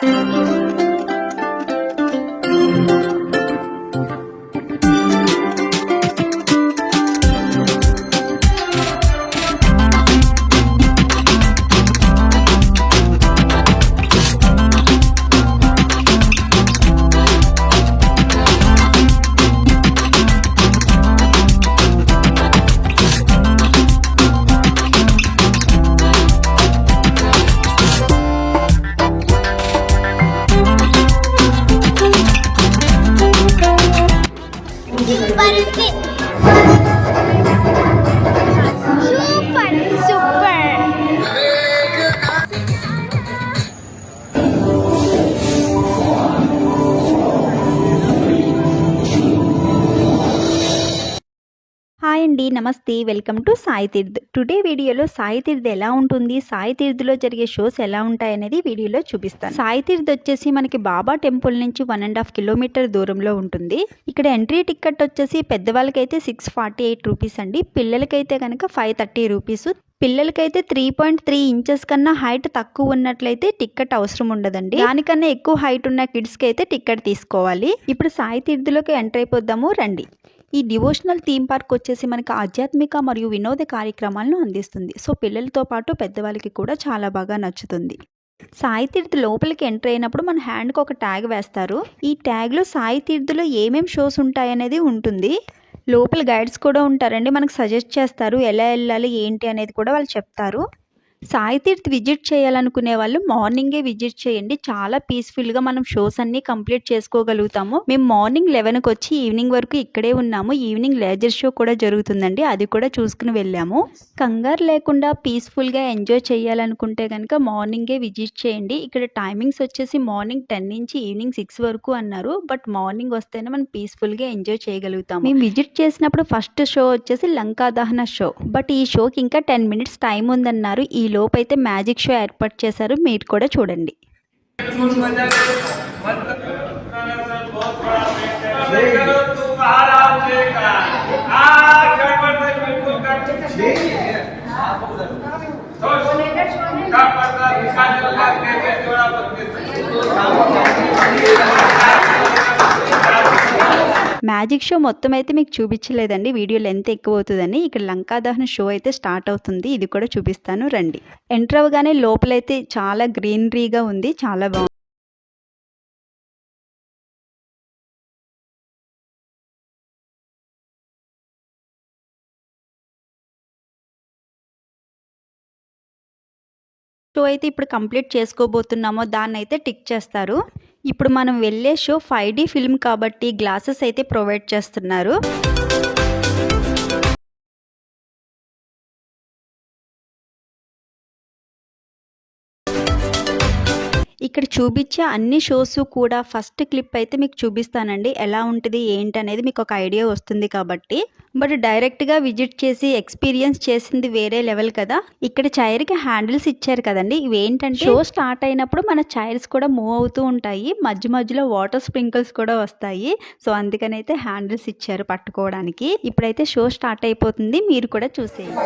Super అండి నమస్తే welcome to Sai Teerth. Today వీడియోలో సాయి తీర్థ్ ఎలా ఉంటుంది సాయి తీర్థ్లో జరిగే షోస్ ఎలా ఉంటాయనేది వీడియోలో చూపిస్తాను. సాయి తీర్థ్ వచ్చేసి మనకి బాబా టెంపుల్ నుంచి వన్ అండ్ హాఫ్ కిలోమీటర్ దూరంలో ఉంటుంది. ఇక్కడ ఎంట్రీ టికెట్ వచ్చేసి పెద్దవాళ్ళకైతే సిక్స్ ఫార్టీ ఎయిట్ రూపీస్ అండి. పిల్లలకైతే కనుక ఫైవ్ థర్టీ రూపీస్. పిల్లలకైతే త్రీ పాయింట్ త్రీ ఇంచెస్ కన్నా హైట్ తక్కువ ఉన్నట్లయితే టికెట్ అవసరం ఉండదండి. దానికన్నా ఎక్కువ హైట్ ఉన్న కిడ్స్కి అయితే టికెట్ తీసుకోవాలి. ఇప్పుడు సాయి తీర్థులోకి ఎంటర్ అయిపోద్దాము రండి. ఈ డివోషనల్ థీమ్ పార్క్ వచ్చేసి మనకి ఆధ్యాత్మిక మరియు వినోద కార్యక్రమాలను అందిస్తుంది. సో పిల్లలతో పాటు పెద్దవాళ్ళకి కూడా చాలా బాగా నచ్చుతుంది. సాయి తీర్థ్ లోపలికి ఎంటర్ అయినప్పుడు మన హ్యాండ్కి ఒక ట్యాగ్ వేస్తారు. ఈ ట్యాగ్లో సాయి తీర్థ్లో ఏమేమి షోస్ ఉంటాయనేది ఉంటుంది. లోపల గైడ్స్ కూడా ఉంటారండి. మనకు సజెస్ట్ చేస్తారు ఎలా వెళ్ళాలి ఏంటి అనేది కూడా వాళ్ళు చెప్తారు. సాయి తీర్థ్ విజిట్ చేయాలనుకునే వాళ్ళు మార్నింగే విజిట్ చేయండి. చాలా పీస్ఫుల్గా మనం షోస్ అన్ని కంప్లీట్ చేసుకోగలుగుతాము. మేము మార్నింగ్ లెవెన్కి వచ్చి ఈవినింగ్ వరకు ఇక్కడే ఉన్నాము. ఈవినింగ్ లేజర్ షో కూడా జరుగుతుందండి. అది కూడా చూసుకుని వెళ్ళాము. కంగారు లేకుండా పీస్ఫుల్గా ఎంజాయ్ చేయాలనుకుంటే కనుక మార్నింగే విజిట్ చేయండి. ఇక్కడ టైమింగ్స్ వచ్చేసి మార్నింగ్ టెన్ నుంచి ఈవినింగ్ సిక్స్ వరకు అన్నారు. బట్ మార్నింగ్ వస్తేనే మనం పీస్ఫుల్గా ఎంజాయ్ చేయగలుగుతాము. మేము విజిట్ చేసినప్పుడు ఫస్ట్ షో వచ్చేసి లంకా దహన షో బట్ ఈ షోకి ఇంకా టెన్ మినిట్స్ టైం ఉందన్నారు. ఈ లోపైతే మ్యాజిక్ షో ఏర్పాటు చేశారు. మీరు కూడా చూడండి. మ్యాజిక్ షో మొత్తం అయితే మీకు చూపించలేదండి. వీడియో లెంత్ ఎక్కువ అవుతుందని ఇక్కడ లంకా దహన షో అయితే స్టార్ట్ అవుతుంది. ఇది కూడా చూపిస్తాను. రండి. ఎంటర్ అవ్వగానే లోపలైతే చాలా గ్రీనరీగా ఉంది. చాలా బాగుంది. షో అయితే ఇప్పుడు కంప్లీట్ చేసుకోబోతున్నామో దాన్ని అయితే టిక్ చేస్తారు. ఇప్పుడు మనం వెళ్ళే షో ఫైవ్ డి ఫిల్మ్ కాబట్టి గ్లాసెస్ అయితే ప్రొవైడ్ చేస్తున్నారు. ఇక్కడ చూపించే అన్ని షోస్ కూడా ఫస్ట్ క్లిప్ అయితే మీకు చూపిస్తానండి. ఎలా ఉంటుంది ఏంటి అనేది మీకు ఒక ఐడియా వస్తుంది కాబట్టి. బట్ డైరెక్ట్గా విజిట్ చేసి ఎక్స్పీరియన్స్ చేసింది వేరే లెవెల్ కదా. ఇక్కడ చైర్కి హ్యాండిల్స్ ఇచ్చారు కదండి. ఇవి ఏంటంటే షో స్టార్ట్ అయినప్పుడు మన చైర్స్ కూడా మూవ్ అవుతూ ఉంటాయి. మధ్య మధ్యలో వాటర్ స్ప్రింకిల్స్ కూడా వస్తాయి. సో అందుకని అయితే హ్యాండిల్స్ ఇచ్చారు పట్టుకోవడానికి. ఇప్పుడైతే షో స్టార్ట్ అయిపోతుంది. మీరు కూడా చూసేయండి.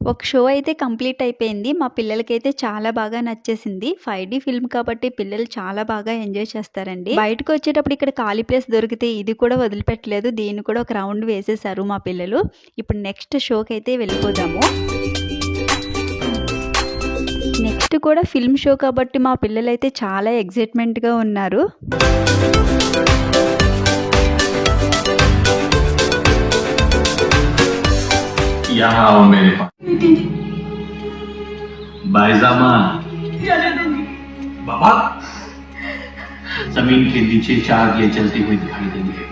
ఒక షో అయితే కంప్లీట్ అయిపోయింది. మా పిల్లలకైతే చాలా బాగా నచ్చేసింది. ఫైవ్ డి ఫిల్మ్ కాబట్టి పిల్లలు చాలా బాగా ఎంజాయ్ చేస్తారండి. బయటకు వచ్చేటప్పుడు ఇక్కడ ఖాళీ ప్లేస్ దొరికితే ఇది కూడా వదిలిపెట్టలేదు. దీన్ని కూడా ఒక రౌండ్ వేసేసారు మా పిల్లలు. ఇప్పుడు నెక్స్ట్ షోకి అయితే వెళ్ళిపోదాము. నెక్స్ట్ కూడా ఫిల్మ్ షో కాబట్టి మా పిల్లలైతే చాలా ఎగ్జైట్మెంట్గా ఉన్నారు. यहाँ आओ मेरे पास। बायजामा बाबा, ज़मीन के नीचे चार ये चलती हुई दिखाई देंगे।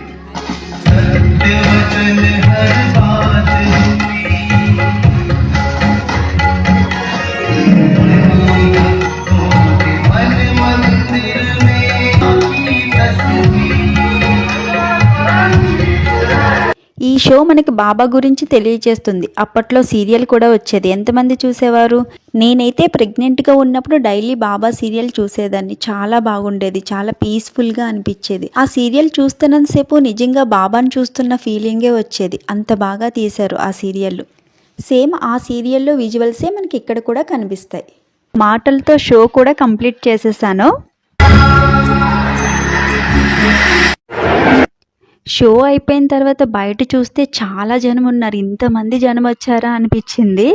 షో మనకి బాబా గురించి తెలియజేస్తుంది. అప్పట్లో సీరియల్ కూడా వచ్చేది. ఎంతమంది చూసేవారు? నేనైతే ప్రెగ్నెంట్గా ఉన్నప్పుడు డైలీ బాబా సీరియల్ చూసేదాన్ని. చాలా బాగుండేది. చాలా పీస్ఫుల్గా అనిపించేది. ఆ సీరియల్ చూస్తున్నంతసేపు నిజంగా బాబాను చూస్తున్న ఫీలింగే వచ్చేది. అంత బాగా తీశారు ఆ సీరియల్ సేమ్ ఆ సీరియల్లో విజువల్సే మనకి ఇక్కడ కూడా కనిపిస్తాయి. మాటలతో షో కూడా కంప్లీట్ చేసేసాను. షో అయిపోయిన తర్వాత బయట చూస్తే చాలా జనం ఉన్నారు. ఇంతమంది జనం వచ్చారా అనిపించింది.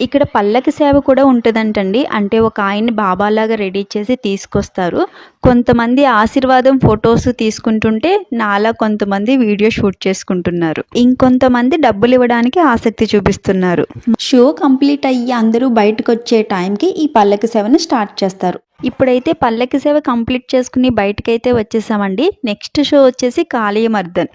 ఇక్కడ పల్లకి సేవ కూడా ఉంటుందంటండి. అంటే ఒక ఆయన్ని బాబాలాగా రెడీ చేసి తీసుకొస్తారు. కొంతమంది ఆశీర్వాదం ఫొటోస్ తీసుకుంటుంటే నాలా కొంతమంది వీడియో షూట్ చేసుకుంటున్నారు. ఇంకొంతమంది డబ్బులు ఇవ్వడానికి ఆసక్తి చూపిస్తున్నారు. షో కంప్లీట్ అయ్యి అందరూ బయటకు వచ్చే టైంకి ఈ పల్లకి సేవను స్టార్ట్ చేస్తారు. ఇప్పుడైతే పల్లకి సేవ కంప్లీట్ చేసుకుని బయటకైతే వచ్చేసామండి. నెక్స్ట్ షో వచ్చేసి కాళీయమర్దన్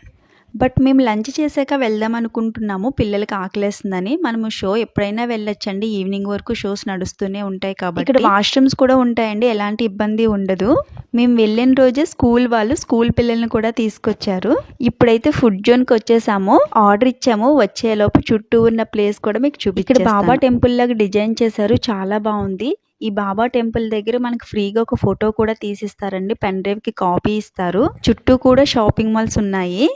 బట్ మేము లంచ్ చేశాక వెళ్దాం అనుకుంటున్నాము. పిల్లలకి ఆకలేస్తుందని. మనము షో ఎప్పుడైనా వెళ్ళొచ్చండి. ఈవినింగ్ వరకు షోస్ నడుస్తూనే ఉంటాయి కాబట్టి. ఇక్కడ వాష్రూమ్స్ కూడా ఉంటాయండి. ఎలాంటి ఇబ్బంది ఉండదు. మేము వెళ్ళిన రోజే స్కూల్ వాళ్ళు స్కూల్ పిల్లల్ని కూడా తీసుకొచ్చారు. ఇప్పుడైతే ఫుడ్ జోన్కి వచ్చేసాము. ఆర్డర్ ఇచ్చాము. వచ్చేలోపు చుట్టూ ఉన్న ప్లేస్ కూడా మీకు చూపి ఇక్కడ బాబా టెంపుల్ లాగా డిజైన్ చేశారు. చాలా బాగుంది. ఈ బాబా టెంపుల్ దగ్గర మనకి ఫ్రీగా ఒక ఫోటో కూడా తీసిస్తారండి. పెన్ డ్రైవ్కి కాపీ ఇస్తారు. చుట్టూ కూడా షాపింగ్ మాల్స్ ఉన్నాయి.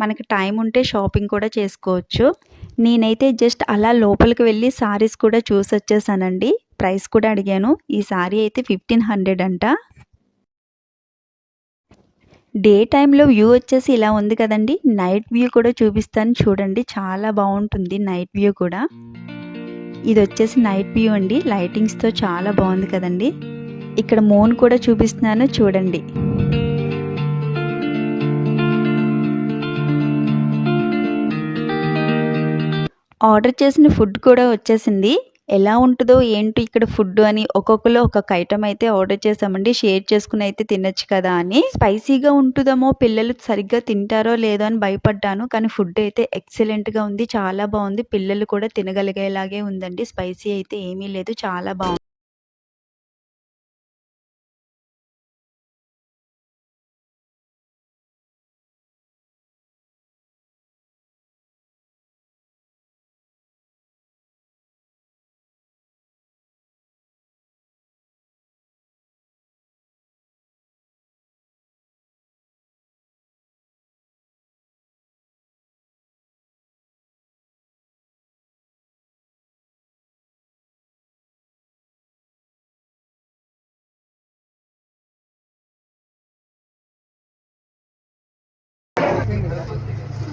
మనకి టైం ఉంటే షాపింగ్ కూడా చేసుకోవచ్చు. నేనైతే జస్ట్ అలా లోపలికి వెళ్ళి సారీస్ కూడా చూసి వచ్చేసానండి. ప్రైస్ కూడా అడిగాను. ఈ సారీ అయితే ఫిఫ్టీన్ హండ్రెడ్ అంట. డే టైంలో వ్యూ వచ్చేసి ఇలా ఉంది కదండి. నైట్ వ్యూ కూడా చూపిస్తాను. చూడండి చాలా బాగుంటుంది నైట్ వ్యూ కూడా. ఇది వచ్చేసి నైట్ వ్యూ అండి. లైటింగ్స్తో చాలా బాగుంది కదండి. ఇక్కడ మూన్ కూడా చూపిస్తున్నాను. చూడండి. ఆర్డర్ చేసిన ఫుడ్ కూడా వచ్చేసింది. ఎలా ఉంటుందో ఏంటి ఇక్కడ ఫుడ్ అని ఒక్కొక్కరు ఒక్కొక్క ఐటమ్ అయితే ఆర్డర్ చేసామండి షేర్ చేసుకుని అయితే తినొచ్చు కదా అని. స్పైసీగా ఉంటుందేమో పిల్లలు సరిగ్గా తింటారో లేదో అని భయపడ్డాను. కానీ ఫుడ్ అయితే ఎక్సలెంట్గా ఉంది. చాలా బాగుంది. పిల్లలు కూడా తినగలిగేలాగే ఉందండి. స్పైసీ అయితే ఏమీ లేదు. చాలా బాగుంది.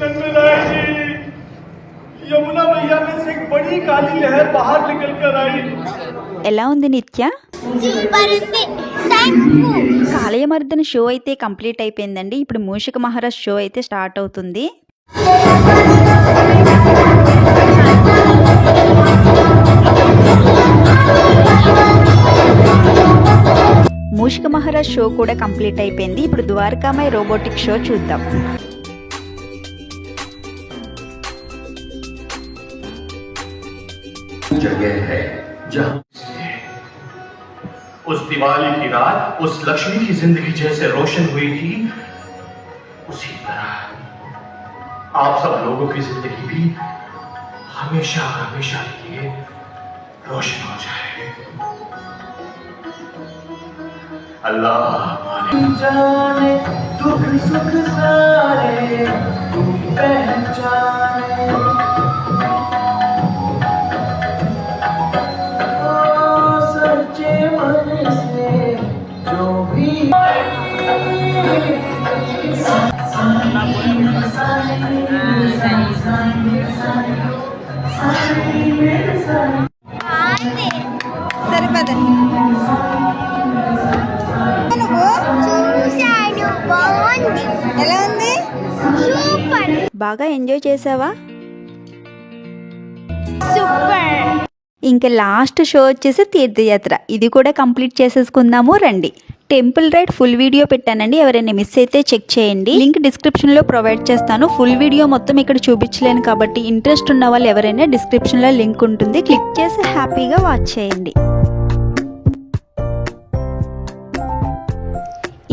नंदलाल जी यमुना मैया में से एक बड़ी काली लहर बाहर निकल कर आई ఎలా ఉంది నిత్య సూపర్ ఉంది థ్యాంక్ యూ కాళయమర్దన షో అయితే కంప్లీట్ అయిపోయిందండి ఇప్పుడు మూషిక మహారాజ్ షో అయితే స్టార్ట్ అవుతుంది మూషిక మహారాజ్ షో కూడా కంప్లీట్ అయిపోయింది ఇప్పుడు ద్వారకామై రోబోటిక్ షో చూద్దాం जगह है जहाँ उस दिवाली की रात उस लक्ष्मी की ज़िंदगी जैसे रोशन हुई थी उसी तरह आप सब लोगों की ज़िंदगी भी हमेशा हमेशा के लिए रोशन हो जाए। अल्लाह जाने दुख सुख सारे तू पहचाने। ఎలా ఉంది బాగా ఎంజాయ్ చేసావా? సూపర్. ఇంకా లాస్ట్ షో వచ్చేసి తీర్థయాత్ర. ఇది కూడా కంప్లీట్ చేసేసుకుందాము రండి. టెంపుల్ రైడ్ ఫుల్ వీడియో పెట్టానండి. ఎవరైనా మిస్ అయితే చెక్ చేయండి. లింక్ డిస్క్రిప్షన్లో ప్రొవైడ్ చేస్తాను. ఫుల్ వీడియో మొత్తం ఇక్కడ చూపించలేను కాబట్టి ఇంట్రెస్ట్ ఉన్న వాళ్ళు ఎవరైనా డిస్క్రిప్షన్లో లింక్ ఉంటుంది. క్లిక్ చేసి హ్యాపీగా వాచ్ చేయండి.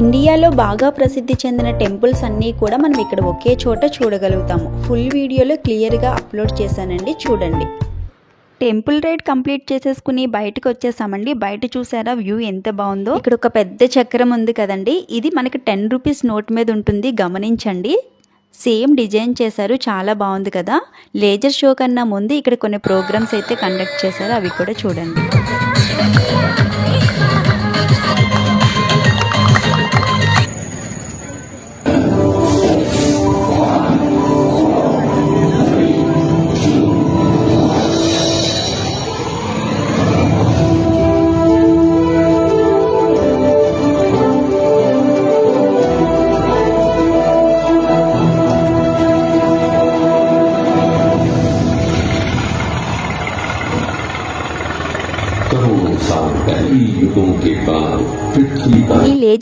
ఇండియాలో బాగా ప్రసిద్ధి చెందిన టెంపుల్స్ అన్నీ కూడా మనం ఇక్కడ ఒకే చోట చూడగలుగుతాము. ఫుల్ వీడియోలో క్లియర్గా అప్లోడ్ చేశానండి. చూడండి. టెంపుల్ రైడ్ కంప్లీట్ చేసేసుకుని బయటకు వచ్చేసామండి. బయట చూసారా వ్యూ ఎంత బాగుందో. ఇక్కడ ఒక పెద్ద చక్రం ఉంది కదండి. ఇది మనకి టెన్ రూపీస్ నోట్ మీద ఉంటుంది. గమనించండి. సేమ్ డిజైన్ చేశారు. చాలా బాగుంది కదా. లేజర్ షో కన్నా ముందు ఇక్కడ కొన్ని ప్రోగ్రామ్స్ అయితే కండక్ట్ చేశారు. అవి కూడా చూడండి.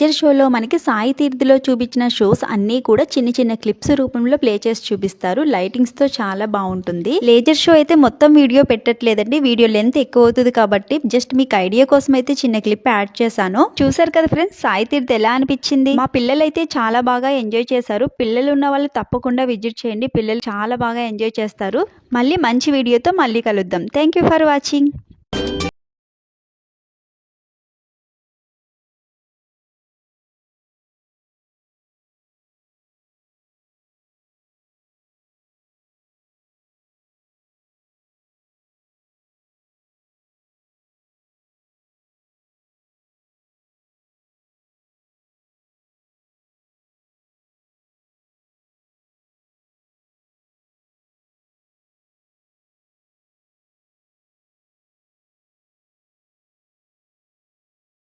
पर లేజర్ షోలో మనకి సాయి తీర్థలో చూపించిన షోస్ అన్నీ కూడా చిన్న చిన్న క్లిప్స్ రూపంలో ప్లే చేసి చూపిస్తారు. లైటింగ్స్తో చాలా బాగుంటుంది. లేజర్ షో అయితే మొత్తం వీడియో పెట్టట్లేదండి. వీడియో లెంత్ ఎక్కువ అవుతుంది కాబట్టి జస్ట్ మీకు ఐడియా కోసం అయితే చిన్న క్లిప్ యాడ్ చేశాను. చూసారు కదా ఫ్రెండ్స్ సాయి తీర్థ్ ఎలా అనిపించింది? మా పిల్లలు అయితే చాలా బాగా ఎంజాయ్ చేశారు. పిల్లలు ఉన్న వాళ్ళు తప్పకుండా విజిట్ చేయండి. పిల్లలు చాలా బాగా ఎంజాయ్ చేస్తారు. మళ్ళీ మంచి వీడియోతో మళ్ళీ కలుద్దాం. Thank you for watching